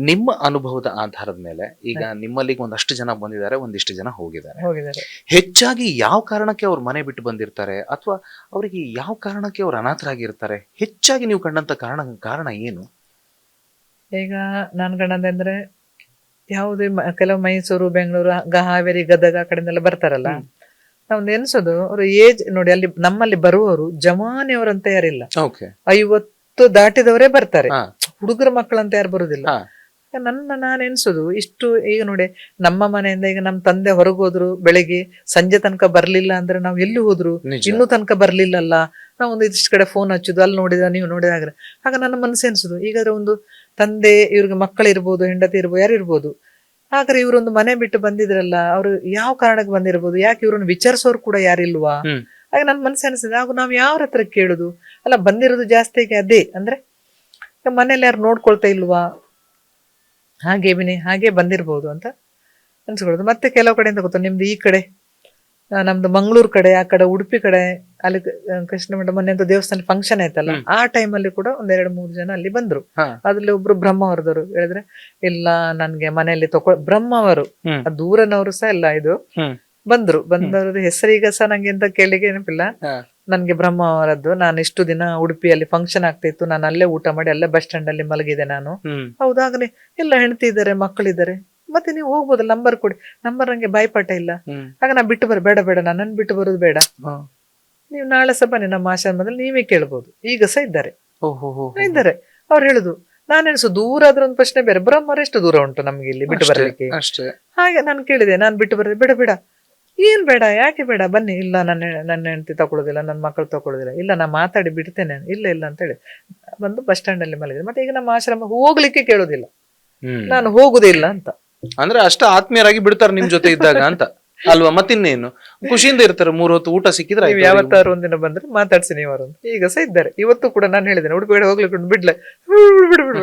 ನಿಮ್ಮ ಅನುಭವದ ಆಧಾರದ ಮೇಲೆ ಈಗ ನಿಮ್ಮಲ್ಲಿಗೆ ಒಂದಷ್ಟು ಜನ ಬಂದಿದ್ದಾರೆ ಒಂದಿಷ್ಟು ಜನ ಹೋಗಿದ್ದಾರೆ. ಹೋಗಿದ್ದಾರೆ. ಹೆಚ್ಚಾಗಿ ಯಾವ ಕಾರಣಕ್ಕೆ ಅವ್ರು ಮನೆ ಬಿಟ್ಟು ಬಂದಿರ್ತಾರೆ ಅಥವಾ ಅವರಿಗೆ ಯಾವ ಕಾರಣಕ್ಕೆ ಅವ್ರು ಅನಾಥರಾಗಿರ್ತಾರೆ? ಹೆಚ್ಚಾಗಿ ನೀವು ಕಂಡಂತ ಕಾರಣ ಕಾರಣ ಏನು? ಈಗ ನಾನು ಕಂಡಂದ್ರೆ ಯಾವುದೇ ಕೆಲವು ಮೈಸೂರು ಬೆಂಗಳೂರು ಹಾವೇರಿ ಗದಗ ಕಡೆಯಿಂದ ಕಡೆಯಿಂದೆಲ್ಲ ಬರ್ತಾರಲ್ಲ? ನಾವ್ ಎನ್ಸೋದು ಅವರು ಏಜ್ ನೋಡಿ ಅಲ್ಲಿ ನಮ್ಮಲ್ಲಿ ಬರುವವರು ಜಮಾನಿಯವರಂತ ಯಾರಿಲ್ಲ. ಐವತ್ತು ದಾಟಿದವರೇ ಬರ್ತಾರೆ. ಹುಡುಗರ ಮಕ್ಕಳಂತ ಯಾರು ಬರುದಿಲ್ಲ. ನನ್ನ ನಾನು ಎನ್ಸೋದು ಇಷ್ಟು ಈಗ ನೋಡಿ ನಮ್ಮ ಮನೆಯಿಂದ ಈಗ ನಮ್ಮ ತಂದೆ ಹೊರಗೋದ್ರು ಬೆಳಿಗ್ಗೆ ಸಂಜೆ ತನಕ ಬರ್ಲಿಲ್ಲ ಅಂದ್ರೆ ನಾವು ಎಲ್ಲಿ ಹೋದ್ರು? ಇನ್ನೂ ತನಕ ಬರ್ಲಿಲ್ಲಲ್ಲ. ನಾವು ಒಂದು ಇದಿಷ್ಟು ಕಡೆ ಫೋನ್ ಹಚ್ಚುದು ಅಲ್ಲಿ ನೋಡಿದ ನೀವು ನೋಡಿದಾಗ್ರೆ ಆಗ ನನ್ನ ಮನಸ್ಸು ಎನ್ಸುದು ಈಗಾದ್ರೆ ಒಂದು ತಂದೆ ಇವ್ರಿಗೆ ಮಕ್ಕಳಿರ್ಬೋದು ಹೆಂಡತಿ ಇರ್ಬೋದು ಯಾರು ಇರ್ಬೋದು. ಹಾಗಾದ್ರೆ ಇವರೊಂದು ಮನೆ ಬಿಟ್ಟು ಬಂದಿದ್ರಲ್ಲ ಅವ್ರು ಯಾವ ಕಾರಣಕ್ಕೆ ಬಂದಿರ್ಬೋದು? ಯಾಕೆ ಇವ್ರನ್ನ ವಿಚಾರಿಸೋರು ಕೂಡ ಯಾರಿಲ್ವಾ ಹಾಗೆ ಆಗ ನನ್ನ ಮನಸ್ಸು ಅನಿಸಿದೆ ಹಾಗೂ ನಾವು ಯಾವ್ರ ಹತ್ರ ಕೇಳುದು? ಅಲ್ಲ ಬಂದಿರೋದು ಜಾಸ್ತಿಗೆ ಅದೇ ಅಂದ್ರೆ ಮನೇಲಿ ಯಾರು ನೋಡ್ಕೊಳ್ತಾ ಇಲ್ವಾ? ಹಾಗೆ ಬಿನಿ ಹಾಗೆ ಬಂದಿರ್ಬೋದು ಅಂತ ಅನ್ಸ್ಕೊಳ್ಳೋದು. ಮತ್ತೆ ಕೆಲವು ಕಡೆಯಿಂದ ಗೊತ್ತು. ನಿಮ್ದು ಈ ಕಡೆ ನಮ್ದು ಮಂಗಳೂರು ಕಡೆ ಆ ಕಡೆ ಉಡುಪಿ ಕಡೆ ಅಲ್ಲಿ ಕೃಷ್ಣ ಮಠ ಮೊನ್ನೆ ಅಂತ ದೇವಸ್ಥಾನ ಫಂಕ್ಷನ್ ಆಯ್ತಲ್ಲ ಆ ಆ ಟೈಮಲ್ಲಿ ಕೂಡ ಒಂದೆರಡು ಮೂರು ಜನ ಅಲ್ಲಿ ಬಂದ್ರು. ಅದ್ರಲ್ಲಿ ಒಬ್ರು ಬ್ರಹ್ಮವರದವರು ಹೇಳಿದ್ರೆ ಇಲ್ಲ ನನ್ಗೆ ಮನೆಯಲ್ಲಿ ತಕೊ ಬ್ರಹ್ಮವರು ದೂರನವರು ಸಹ ಇಲ್ಲ ಇದು. ಬಂದ್ರು. ಬಂದವ್ರದ್ದು ಹೆಸರೀಗ ಸಹ ನಂಗೆ ಎಂತ ಕೇಳಿಗೆ ನೆನಪಿಲ್ಲ. ನನ್ಗೆ ಬ್ರಹ್ಮವರದ್ದು ನಾನು ಇಷ್ಟು ದಿನ ಉಡುಪಿಯಲ್ಲಿ ಫಂಕ್ಷನ್ ಆಗ್ತಿತ್ತು. ನಾನು ಅಲ್ಲೇ ಊಟ ಮಾಡಿ ಅಲ್ಲೇ ಬಸ್ ಸ್ಟ್ಯಾಂಡ್ ಅಲ್ಲಿ ಮಲಗಿದೆ ನಾನು. ಹೌದಾಗಲಿ ಎಲ್ಲ ಹೆಂಡತಿ ಇದ್ದಾರೆ ಮಕ್ಕಳಿದ್ದಾರೆ. ಮತ್ತೆ ನೀವು ಹೋಗ್ಬೋದಲ್ಲ ನಂಬರ್ ಕೊಡಿ. ನಂಬರ್ ನಂಗೆ ಭಯಪಟ್ಟ ಇಲ್ಲ. ಆಗ ನಾ ಬಿಟ್ಟು ಬರ ಬೇಡ ಬೇಡ. ನನ್ನನ್ನು ಬಿಟ್ಟು ಬರೋದು ಬೇಡ. ನೀವು ನಾಳೆ ಸಹ ಬನ್ನಿ ನಮ್ಮ ಆಶ್ರಮದಲ್ಲಿ ನೀವೇ ಕೇಳ್ಬೋದು. ಈಗ ಸಹ ಇದ್ದಾರೆ. ಇದ್ದಾರೆ. ಅವ್ರು ಹೇಳುದು ನಾನು ಎಣಿಸು ದೂರ ಆದ್ರೆ ಒಂದು ಪ್ರಶ್ನೆ ಬೇರೆ. ಬ್ರಹ್ಮರ ಎಷ್ಟು ದೂರ ಉಂಟು ನಮ್ಗೆ ಇಲ್ಲಿ ಬಿಟ್ಟು ಬರಲಿಕ್ಕೆ? ಹಾಗೆ ನಾನು ಕೇಳಿದೆ ನಾನು ಬಿಟ್ಟು ಬರೋದು ಬೇಡ ಬೇಡ. ಏನ್ ಬೇಡ ಯಾಕೆ ಬೇಡ? ಬನ್ನಿ ಇಲ್ಲ ನನ್ನ ನನ್ನ ಹೆಂಡತಿ ತಗೊಳ್ಳೋದಿಲ್ಲ ನನ್ನ ಮಕ್ಕಳು ತಗೊಳ್ಳೋದಿಲ್ಲ ಇಲ್ಲ ನಾ ಮಾತಾಡಿ ಬಿಡ್ತೇನೆ. ಇಲ್ಲ ಇಲ್ಲ ಅಂತ ಹೇಳಿ ಬಂದು ಬಸ್ ಸ್ಟ್ಯಾಂಡ್ ಅಲ್ಲಿ ಮಲಗಿದೆ ಮತ್ತೆ ಈಗ ನಮ್ಮ ಆಶ್ರಮ ಹೋಗ್ಲಿಕ್ಕೆ ಕೇಳೋದಿಲ್ಲ. ನಾನು ನಾನು ಹೋಗುದಿಲ್ಲ ಅಂತ. ಅಂದ್ರೆ ಅಷ್ಟ ಆತ್ಮೀಯರಾಗಿ ಬಿಡ್ತಾರೆ ನಿಮ್ ಜೊತೆ ಇದ್ದಾಗ ಅಂತ. ಅಲ್ವಾ? ಮತ್ತಿನ್ನೇನು? ಖುಷಿಯಿಂದ ಇರ್ತಾರೆ. ಮೂರ್ ಹೊತ್ತು ಊಟ ಸಿಕ್ಕಿದ್ರೆ. ಯಾವತ್ತಾರು ಒಂದಿನ ಬಂದ್ರೆ ಮಾತಾಡ್ಸಿ ನೀವು ಅವರನ್ನು. ಈಗ ಸಹ ಇದ್ದಾರೆ. ಇವತ್ತು ಕೂಡ ನಾನು ಹೇಳಿದ್ದೇನೆ ಉಡುಪಿ ಬಿಡ್ಲೆ. ಬಿಡು